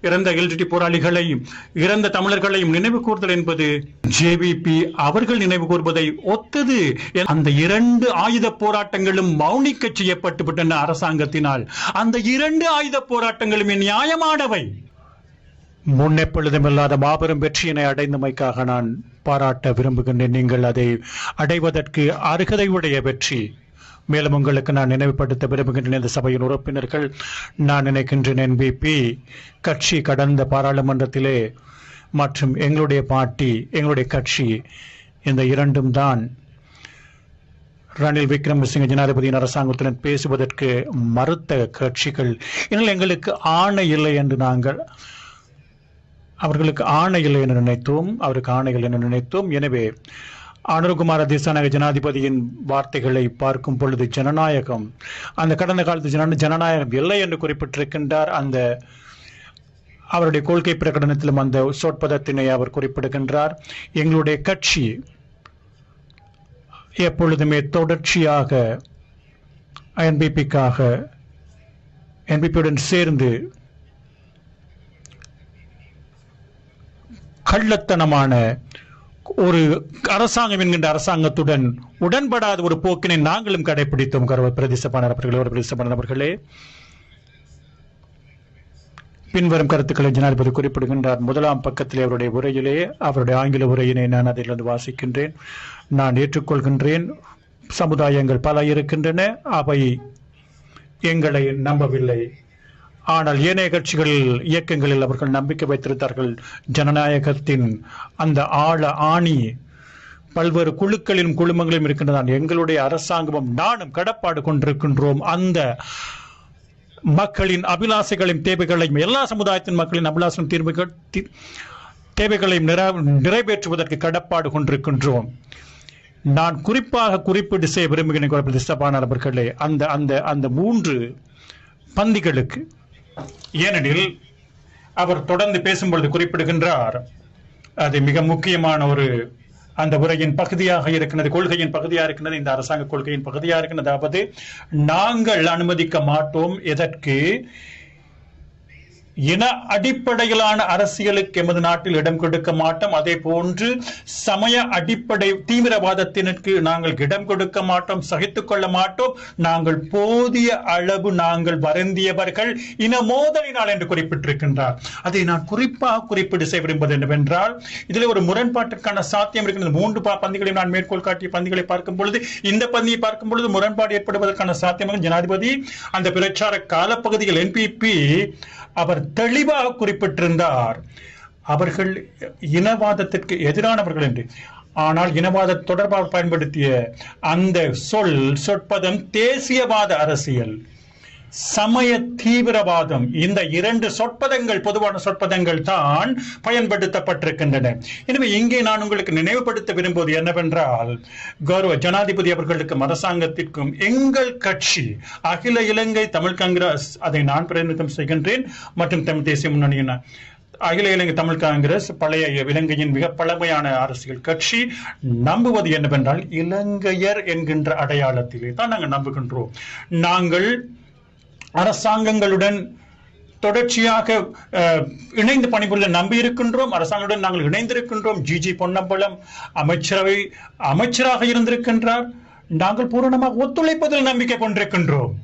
இறந்த எல்டிடி போராளிகளையும் இறந்த தமிழர்களையும் நினைவு கூர்தல் என்பது ஜேவிபி அவர்கள் நினைவு கூர்வதை ஒத்தது அந்த இரண்டு ஆயுத போராட்டங்களும் மௌனிக்க செய்யப்பட்டு விட்டன அரசாங்கத்தினால். அந்த இரண்டு ஆயுத போராட்டங்களும் நியாயமானவை. முன்னெப்பொழுதுமில்லாத மாபெரும் வெற்றியினை அடைந்தமைக்காக நான் பாராட்ட விரும்புகின்றேன். நீங்கள் அதை அடைவதற்கு அருகதையுடைய வெற்றி. மேலும் உங்களுக்கு நான் நினைவுபடுத்த விரும்புகின்றேன் இந்த சபையின் உறுப்பினர்கள். நான் நினைக்கின்றேன் என்பிபி கட்சி கடந்த பாராளுமன்றத்திலே மற்றும் எங்களுடைய பாட்டி எங்களுடைய கட்சி இந்த இரண்டும் தான் ரணில் விக்ரமசிங்க ஜனாதிபதியின் அரசாங்கத்துடன் பேசுவதற்கு மறுத்த கட்சிகள். எனில் எங்களுக்கு ஆணை இல்லை என்று நாங்கள் அவர்களுக்கு ஆணை இல்லை என்று நினைத்தோம் அவருக்கு ஆணை இல்லை என்று நினைத்தோம். எனவே அனுருகுமார திசாநாயக ஜனாதிபதியின் வார்த்தைகளை பார்க்கும் பொழுது ஜனநாயகம் அந்த கடந்த காலத்து ஜன ஜனநாயகம் இல்லை என்று குறிப்பிட்டிருக்கின்றார். அந்த அவருடைய கொள்கை பிரகடனத்திலும் அந்த சொற்பதத்தினை அவர் குறிப்பிடுகின்றார். எங்களுடைய கட்சி எப்பொழுதுமே தொடர்ச்சியாக என்பிபிக்காக என்பிபியுடன் சேர்ந்து கள்ளத்தனமான ஒரு அரசாங்கம் என்கின்ற அரசாங்கத்துடன் உடன்படாத ஒரு போக்கினை நாங்களும் கடைபிடித்தோம் கர்வ பிரதேசப்பாளர் அவர்களே ஒரு பின்வரும் கருத்துக்களை ஜனாதிபதி குறிப்பிடுகின்றார். முதலாம் பக்கத்திலே அவருடைய உரையிலே அவருடைய ஆங்கில உரையினை நான் அதிலிருந்து வாசிக்கின்றேன். நான் ஏற்றுக்கொள்கின்றேன். சமுதாயங்கள் பல இருக்கின்றன. அவை எங்களை நம்பவில்லை. ஆனால் ஏனைய கட்சிகளில் இயக்கங்களில் அவர்கள் நம்பிக்கை வைத்திருந்தார்கள். ஜனநாயகத்தின் அந்த ஆழ ஆணி பல்வேறு குழுக்களிலும் குழுமங்களிலும் இருக்கின்றன எங்களுடைய அரசாங்கமும் நானும் கடப்பாடு கொண்டிருக்கின்றோம். அந்த மக்களின் அபிலாசைகளையும் தேவைகளையும் எல்லா சமுதாயத்தின் மக்களின் அபிலாசம் தீர்வுகள் தேவைகளையும் நிற- நிறைவேற்றுவதற்கு கடப்பாடு கொண்டிருக்கின்றோம். நான் குறிப்பாக குறிப்பிட்டு செய்ய விரும்புகிறேன் பிரதிஷ்டபான அவர்களே. அந்த அந்த அந்த மூன்று பந்திகளுக்கு ஏனெனில் அவர் தொடர்ந்து பேசும்பொழுது குறிப்பிடுகின்றார் அது மிக முக்கியமான ஒரு அந்த உரையின் பகுதியாக இருக்கிறது கொள்கையின் பகுதியாக இருக்கிறது இந்த அரசாங்க கொள்கையின் பகுதியாக இருக்கிறது. அதாவது நாங்கள் அனுமதிக்க மாட்டோம் எதற்கு? இன அடிப்படையிலான அரசியலுக்கு எமது நாட்டில் இடம் கொடுக்க மாட்டோம். அதே போன்று சமய அடிப்படை தீவிரவாதத்தினருக்கு நாங்கள் இடம் கொடுக்க மாட்டோம் சகித்துக் கொள்ள மாட்டோம். நாங்கள் போதிய அளவு நாங்கள் வருந்தியவர்கள் இன மோதலினால் என்று குறிப்பிட்டிருக்கின்றார். அதை நான் குறிப்பாக குறிப்பிட்டு செய்ய விரும்புவது என்னவென்றால் இதில் ஒரு முரண்பாட்டிற்கான சாத்தியம் இருக்கின்றது. மூன்று பா- பந்திகளையும் நான் மேற்கோள் காட்டிய பந்திகளை பார்க்கும் பொழுது இந்த பந்தியை பார்க்கும் பொழுது முரண்பாடு ஏற்படுவதற்கான சாத்தியம் ஜனாதிபதி அந்த பிரச்சார காலப்பகுதியில் என்பிபி அவர் தெளிவாக குறிப்பிட்டிருந்தார். அவர்கள் இனவாதத்திற்கு எதிரானவர்கள் என்று. ஆனால் இனவாத தொடர்பாக பயன்படுத்திய அந்த சொல் சொற்பதம் தேசியவாத அரசியல். சமய தீவிரவாதம். இந்த இரண்டு சொற்பதங்கள் பொதுவான சொற்பதங்கள் தான் பயன்படுத்தப்பட்டிருக்கின்றன. எனவே இங்கே நான் உங்களுக்கு நினைவுபடுத்த விரும்புவது என்னவென்றால் கௌரவ ஜனாதிபதி அவர்களுக்கும் அரசாங்கத்திற்கும் எங்கள் கட்சி அகில இலங்கை தமிழ் காங்கிரஸ் அதை நான் பிரதிநிதித்துவம் செய்கின்றேன். மற்றும் தமிழ் தேசிய முன்னணியின் அகில இலங்கை தமிழ் காங்கிரஸ் பழைய இலங்கையின் மிக பழமையான அரசியல் கட்சி நம்புவது என்னவென்றால் இலங்கையர் என்கின்ற அடையாளத்திலே தான் நாங்கள் நம்புகின்றோம். நாங்கள் அரசாங்கங்களுடன் தொடர்ச்சியாக இணைந்து பணிபுரிய நம்பி இருக்கின்றோம் அரசாங்கத்துடன் நாங்கள் இணைந்திருக்கின்றோம். ஜிஜி பொன்னம்பலம் அமைச்சரவை அமைச்சராக இருந்திருக்கின்றார். நாங்கள் பூரணமாக ஒத்துழைப்பதில் நம்பிக்கை கொண்டிருக்கின்றோம்.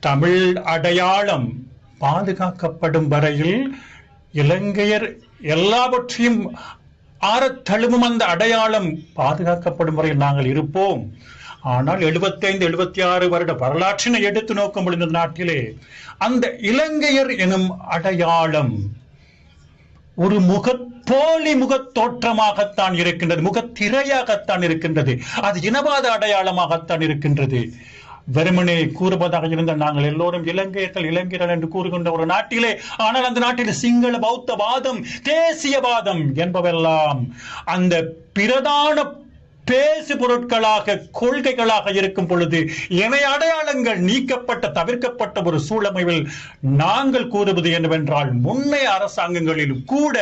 தமிழ் அடையாளம் பாதுகாக்கப்படும் வரையில் இலங்கையர் எல்லாவற்றையும் ஆறத் தழுவும் அந்த அடையாளம் பாதுகாக்கப்படும் வரையில் நாங்கள் இருப்போம். ஆனால் 75 எழுபத்தி ஆறு வருட வரலாற்றினை எடுத்து நோக்கும் முடிந்த இந்த நாட்டிலே அந்த இலங்கையர் எனும் அடையாளம் ஒரு முக போலி முகத் தோற்றமாகத்தான் இருக்கின்றது முகத்திரையாகத்தான் இருக்கின்றது. அது இனவாத அடையாளமாகத்தான் இருக்கின்றது. வெறுமனே கூறுவதாக இருந்த நாங்கள் எல்லோரும் இலங்கையர்கள் இலங்கையர்கள் என்று கூறுகின்ற ஒரு நாட்டிலே ஆனால் அந்த நாட்டில் சிங்கள பௌத்த வாதம் தேசியவாதம் என்பவெல்லாம் அந்த பிரதான பேசு பொருட்களாக கொள்கைகளாக இருக்கும் பொழுது இணை அடையாளங்கள் நீக்கப்பட்ட தவிர்க்கப்பட்ட ஒரு சூழமைவில் நாங்கள் கூறுவது என்னவென்றால் முன்னைய அரசாங்கங்களிலும் கூட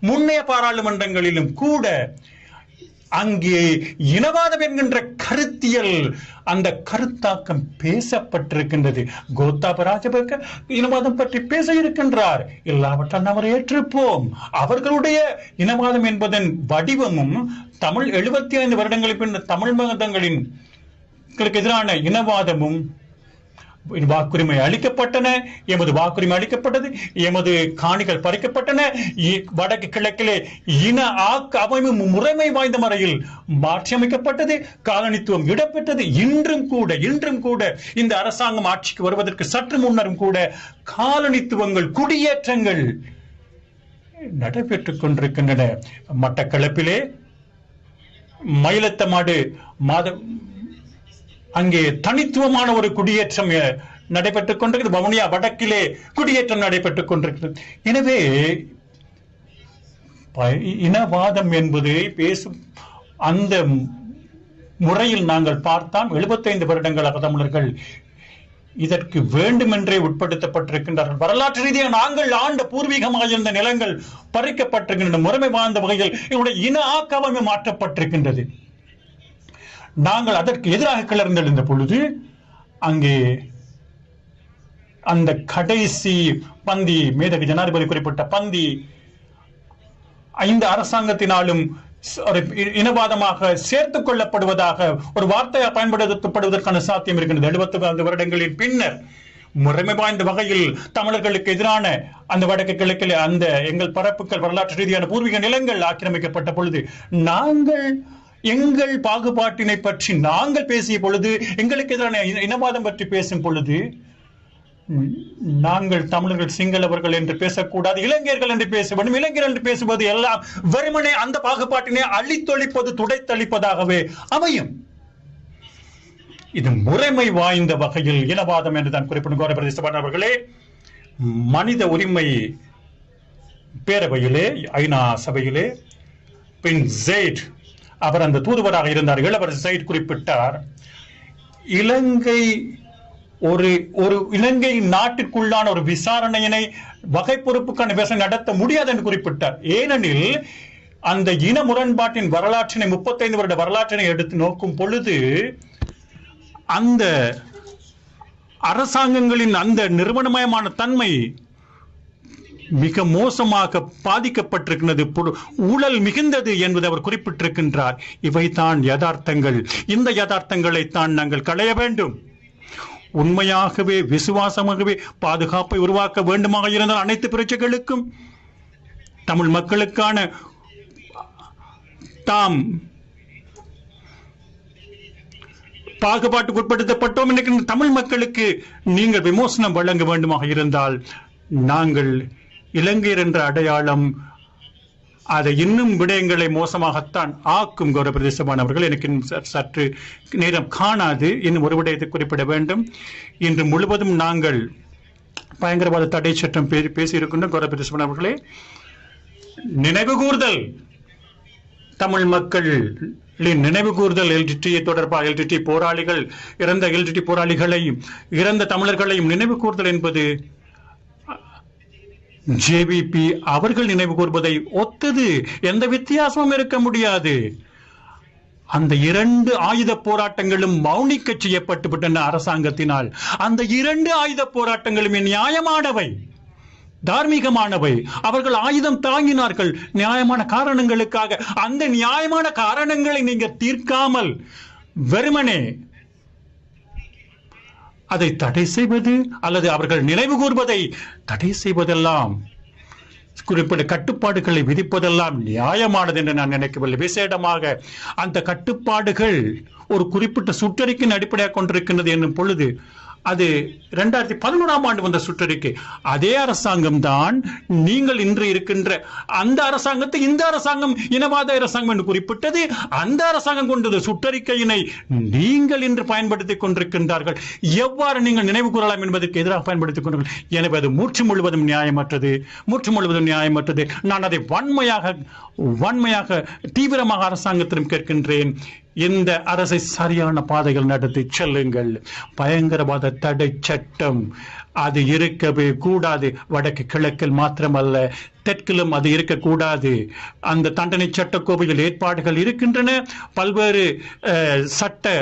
முன்னைய பாராளுமன்றங்களிலும் கூட அங்கே இனவாதம் என்கின்ற கருத்தியல் அந்த கருத்தாக்கம் பேசப்பட்டிருக்கின்றது. கோத்தாப ராஜபக்க இனவாதம் பற்றி பேச இருக்கின்றார். இல்லாவற்றால் அவர் ஏற்றிருப்போம். அவர்களுடைய இனவாதம் என்பதன் வடிவமும் தமிழ் எழுபத்தி ஐந்து வருடங்களுக்கு பின் தமிழ் மதங்களின் எதிரான இனவாதமும் வாக்குரிமை அளிக்கப்பட்டன. எமது வாக்குரிமை அளிக்கப்பட்டது. எமது காணிகள் பறிக்கப்பட்டன. இ- வடக்கு கிழக்கிலே இன ஆக்க அமைப்பு முறைமை வாய்ந்த முறையில் மாற்றியமைக்கப்பட்டது காலனித்துவம் இடம்பெற்றது. இன்றும் கூட இன்றும் கூட இந்த அரசாங்கம் ஆட்சிக்கு வருவதற்கு சற்று முன்னரும் கூட காலனித்துவங்கள் குடியேற்றங்கள் நடைபெற்றுக் கொண்டிருக்கின்றன. மட்டக்களப்பிலே மயிலத்தமாடு மாத அங்கே தனித்துவமான ஒரு குடியேற்றம் நடைபெற்றுக் கொண்டிருக்கிறது. வவுனியா வடக்கிலே குடியேற்றம் நடைபெற்றுக் கொண்டிருக்கிறது. எனவே ப- இனவாதம் என்பது பேசும் அந்த முறையில் நாங்கள் பார்த்தால் எழுபத்தைந்து வருடங்கள் தமிழர்கள் இதற்கு வேண்டுமென்றே உட்படுத்தப்பட்டிருக்கின்றார்கள். வரலாற்று ரீதியாக நாங்கள் ஆண்ட பூர்வீகமாக இருந்த நிலங்கள் பறிக்கப்பட்டிருக்கின்றன. முறைமை வாழ்ந்த வகையில் எங்களுடைய இன ஆக்கவமே மாற்றப்பட்டிருக்கின்றது. நாங்கள் அதற்கு எதிராக கிளர்ந்தெழுந்த பொழுது அங்கே அந்த கடைசி பந்தி மேதகு ஜனாதிபதி குறிப்பிட்ட பந்தி ஐந்து அரசாங்கத்தினாலும் இனவாதமாக சேர்த்துக் கொள்ளப்படுவதாக ஒரு வார்த்தையை பயன்படுத்தப்படுவதற்கான சாத்தியம் இருக்கின்றது. எழுபத்தி ஐந்து வருடங்களின் பின்னர் முறைமை வாய்ந்த வகையில் தமிழர்களுக்கு எதிரான அந்த வடக்கு கிழக்கில் அந்த எங்கள் பரப்புகள் வரலாற்று ரீதியான பூர்வீக நிலங்கள் ஆக்கிரமிக்கப்பட்ட பொழுது நாங்கள் எங்கள் பாகுபாட்டினை பற்றி நாங்கள் பேசிய பொழுது எங்களுக்கு எதிரான இனவாதம் பற்றி பேசும் பொழுது நாங்கள் தமிழர்கள் சிங்களவர்கள் என்று பேசக்கூடாது இளைஞர்கள் என்று பேச வேண்டும் இளைஞர் என்று பேசுவது எல்லாம் வெறுமனே அந்த பாகுபாட்டினை அழித்தொழிப்பது துடைத்தளிப்பதாகவே அமையும். இது முறைமை வாய்ந்த வகையில் இனவாதம் என்று தான் குறிப்பிடும் கௌரவ அவர்களே மனித உரிமை பேரவையிலே ஐநா சபையிலே பின் ஜெயிட் அவர் அந்த தூதுவராக இருந்தார் இளவரசர் ஜெயிட் குறிப்பிட்டார் இலங்கை ஒரு ஒரு இலங்கை நாட்டிற்குள்ளான ஒரு விசாரணையினை வகை பொறுப்புக்கான விசாரணை நடத்த முடியாது என்று குறிப்பிட்டார். ஏனெனில் அந்த இன முரண்பாட்டின் வரலாற்றினை முப்பத்தைந்து வருட வரலாற்றினை எடுத்து நோக்கும் பொழுது அந்த அரசாங்கங்களின் அந்த நிறுவனமயமான தன்மை மிக மோசமாக பாதிக்கப்பட்டிருக்கிறது. ஊழல் மிகுந்தது என்பதை அவர் குறிப்பிட்டிருக்கின்றார். இவைதான் யதார்த்தங்கள். இந்த யதார்த்தங்களை தான் நாங்கள் களைய வேண்டும். உண்மையாகவே விசுவாசமாகவே பாதுகாப்பை உருவாக்க வேண்டுமாக இருந்தால் அனைத்து பிரச்சைகளுக்கும் தமிழ் மக்களுக்கான தாம் பாகுபாட்டுக்கு உட்படுத்தப்பட்டோம் இன்னைக்கு தமிழ் மக்களுக்கு நீங்கள் விமோசனம் வழங்க வேண்டுமாக இருந்தால் நாங்கள் இலங்கையர் என்ற அடையாளம் அதை இன்னும் விடயங்களை மோசமாகத்தான் ஆக்கும் கௌரவ பிரதேசமானவர்கள் எனக்கு சற்று நேரம் காணாது. இன்னும் ஒரு விடயத்தை குறிப்பிட வேண்டும். இன்று முழுவதும் நாங்கள் பயங்கரவாத தடை சட்டம் பேசியிருக்கின்ற கௌரவ பிரதேசமானவர்களே நினைவு கூர்தல். தமிழ் மக்களின் நினைவு கூர்தல். எல்டிடி தொடர்பாக எல்டிடி போராளிகள் இறந்த எல்டிடி போராளிகளையும் இறந்த தமிழர்களையும் நினைவு கூர்தல் என்பது ஜேவிபி அவர்கள் நினைவு கூர்வதை ஒத்தது. எந்த வித்தியாசமும் இருக்க முடியாது. அந்த இரண்டு ஆயுத போராட்டங்களும் மௌனிக்க செய்யப்பட்டு விட்டன அரசாங்கத்தினால். அந்த இரண்டு ஆயுத போராட்டங்களும் நியாயமானவை. தார்மீகமானவை. அவர்கள் ஆயுதம் தாங்கினார்கள். நியாயமான காரணங்களுக்காக. அந்த நியாயமான காரணங்களை நீங்க தீர்க்காமல். வெறுமனே அதை தடை செய்வது அல்லது அவர்கள் நினைவு கூர்வதை தடை செய்வதெல்லாம் குறிப்பிட்ட கட்டுப்பாடுகளை விதிப்பதெல்லாம் நியாயமானது என்று நான் நினைக்கவில்லை. விசேடமாக அந்த கட்டுப்பாடுகள் ஒரு குறிப்பிட்ட சுற்றறிக்கையின் அடிப்படையாக கொண்டிருக்கின்றது என்னும் பொழுது அது ரெண்டாயிரத்தி பதினோராம் ஆண்டு வந்த சுற்றறிக்கை. அதே அரசாங்கம் தான் நீங்கள் இன்று இருக்கின்ற அந்த அரசாங்கத்தை இந்த அரசாங்கம் இனவாத அரசாங்கம் என்று குறிப்பிட்டது அந்த அரசாங்கம் கொண்டது சுற்றறிக்கையினை நீங்கள் இன்று பயன்படுத்திக் கொண்டிருக்கின்றார்கள். எவ்வாறு நீங்கள் நினைவு கூறலாம் என்பதற்கு எதிராக பயன்படுத்திக் கொண்டீர்கள் எனவே அது மூச்சு முழுவதும் நியாயமற்றது மூச்சு முழுவதும் நியாயமற்றது. நான் அதை வன்மையாக வன்மையாக தீவிரமாக அரசாங்கத்திடம் கேட்கின்றேன். இந்த அரசை சரியான பாதைகள் நடத்தி செல்லுங்கள். பயங்கரவாத தடை சட்டம் அது இருக்கவே கூடாது. வடக்கு கிழக்கில் மாத்திரமல்ல தெற்கிலும் அது இருக்கக்கூடாது. அந்த தண்டனை சட்டக்கோவையில் ஏற்பாடுகள் இருக்கின்றன. பல்வேறு சட்ட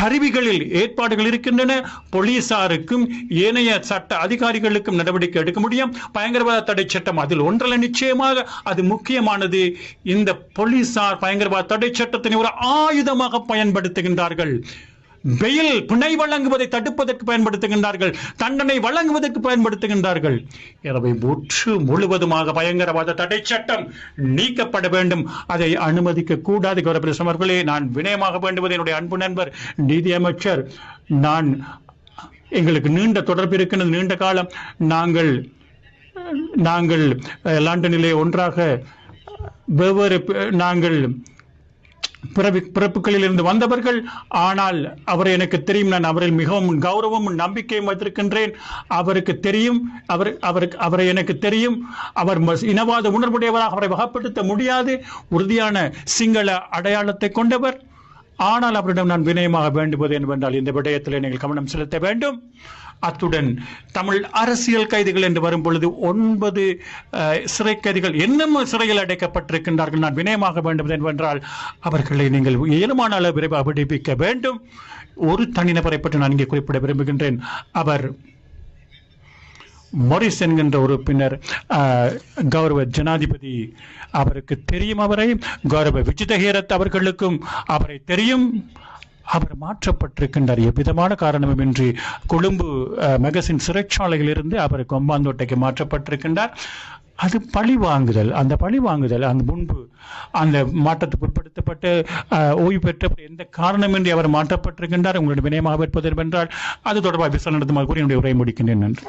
கருவிகளில் ஏற்பாடுகள் இருக்கின்றன. போலீசாருக்கும் ஏனைய சட்ட அதிகாரிகளுக்கும் நடவடிக்கை எடுக்க முடியும். பயங்கரவாத தடை சட்டம் அதில் ஒன்றல்ல நிச்சயமாக. அது முக்கியமானது. இந்த போலீசார் பயங்கரவாத தடை சட்டத்தினை ஒரு ஆயுதமாக பயன்படுத்துகின்றார்கள். பெயில் பிணை வழங்குவதை தடுப்பதற்கு பயன்படுத்துகின்றார்கள். தண்டனை வழங்குவதற்கு பயன்படுத்துகின்றார்கள். எனவே முற்று முழுவதுமாக பயங்கரவாத தடை சட்டம் நீக்கப்பட வேண்டும். அதை அனுமதிக்க கூடாது கௌரவ அவர்களே நான் வினயமாக வேண்டுவது என்னுடைய அன்பு நண்பர் நிதியமைச்சர் நான் எங்களுக்கு நீண்ட தொடர்பு இருக்கின்றது நீண்ட காலம். நாங்கள் நாங்கள் லண்டனிலே ஒன்றாக வெவ்வேறு நாங்கள் பிறவி பிறப்புகளில் இருந்து வந்தவர்கள். ஆனால் அவரை எனக்கு தெரியும் நான் அவரில் மிகவும் கௌரவமும் நம்பிக்கையும் வைத்திருக்கின்றேன். அவருக்கு தெரியும் அவர் அவருக்கு அவரை எனக்கு தெரியும். அவர் இனவாத உணர்வுடையவராக அவரை வகப்படுத்த முடியாது. உறுதியான சிங்கள அடையாளத்தை கொண்டவர். ஆனால் அவரிடம் நான் வினயமாக வேண்டுவது என்னவென்றால் இந்த விடயத்தில் நீங்கள் கவனம் செலுத்த வேண்டும். அத்துடன் தமிழ் அரசியல் கைதிகள் என்று வரும் பொழுது ஒன்பது சிறை கைதிகள் இன்னும் சிறையில் அடைக்கப்பட்டிருக்கின்றார்கள்? நான் வினயமாக வேண்டும் என்றால் அவர்களை நீங்கள் இயலுமான அளவு விரைவாக விடுவிக்க வேண்டும். ஒரு தனிநபரை பற்றி நான் இங்கே குறிப்பிட விரும்புகின்றேன். அவர் மொரிஸ் என்கின்ற உறுப்பினர் கௌரவ ஜனாதிபதி அவருக்கு தெரியும் அவரை கௌரவ விஜிதஹீரத் அவர்களுக்கும் அவரை தெரியும். அவர் மாற்றப்பட்டிருக்கின்றார். எவ்விதமான காரணமின்றி கொழும்பு மெகசின் சிறைச்சாலையிலிருந்து அவர் கொம்பாந்தோட்டைக்கு மாற்றப்பட்டிருக்கின்றார். அது பழி வாங்குதல். அந்த பழி வாங்குதல் அந்த முன்பு அந்த மாற்றத்துக்கு உட்படுத்தப்பட்டு ஓய்வு பெற்ற எந்த காரணமின்றி அவர் மாற்றப்பட்டிருக்கின்றார்? உங்களுடைய வினயமாக இருப்பது என்றால் அது தொடர்பாக விசாரணை நடத்துமாறு கூறி என்னுடைய உரை முடிக்கின்றேன். நன்றி.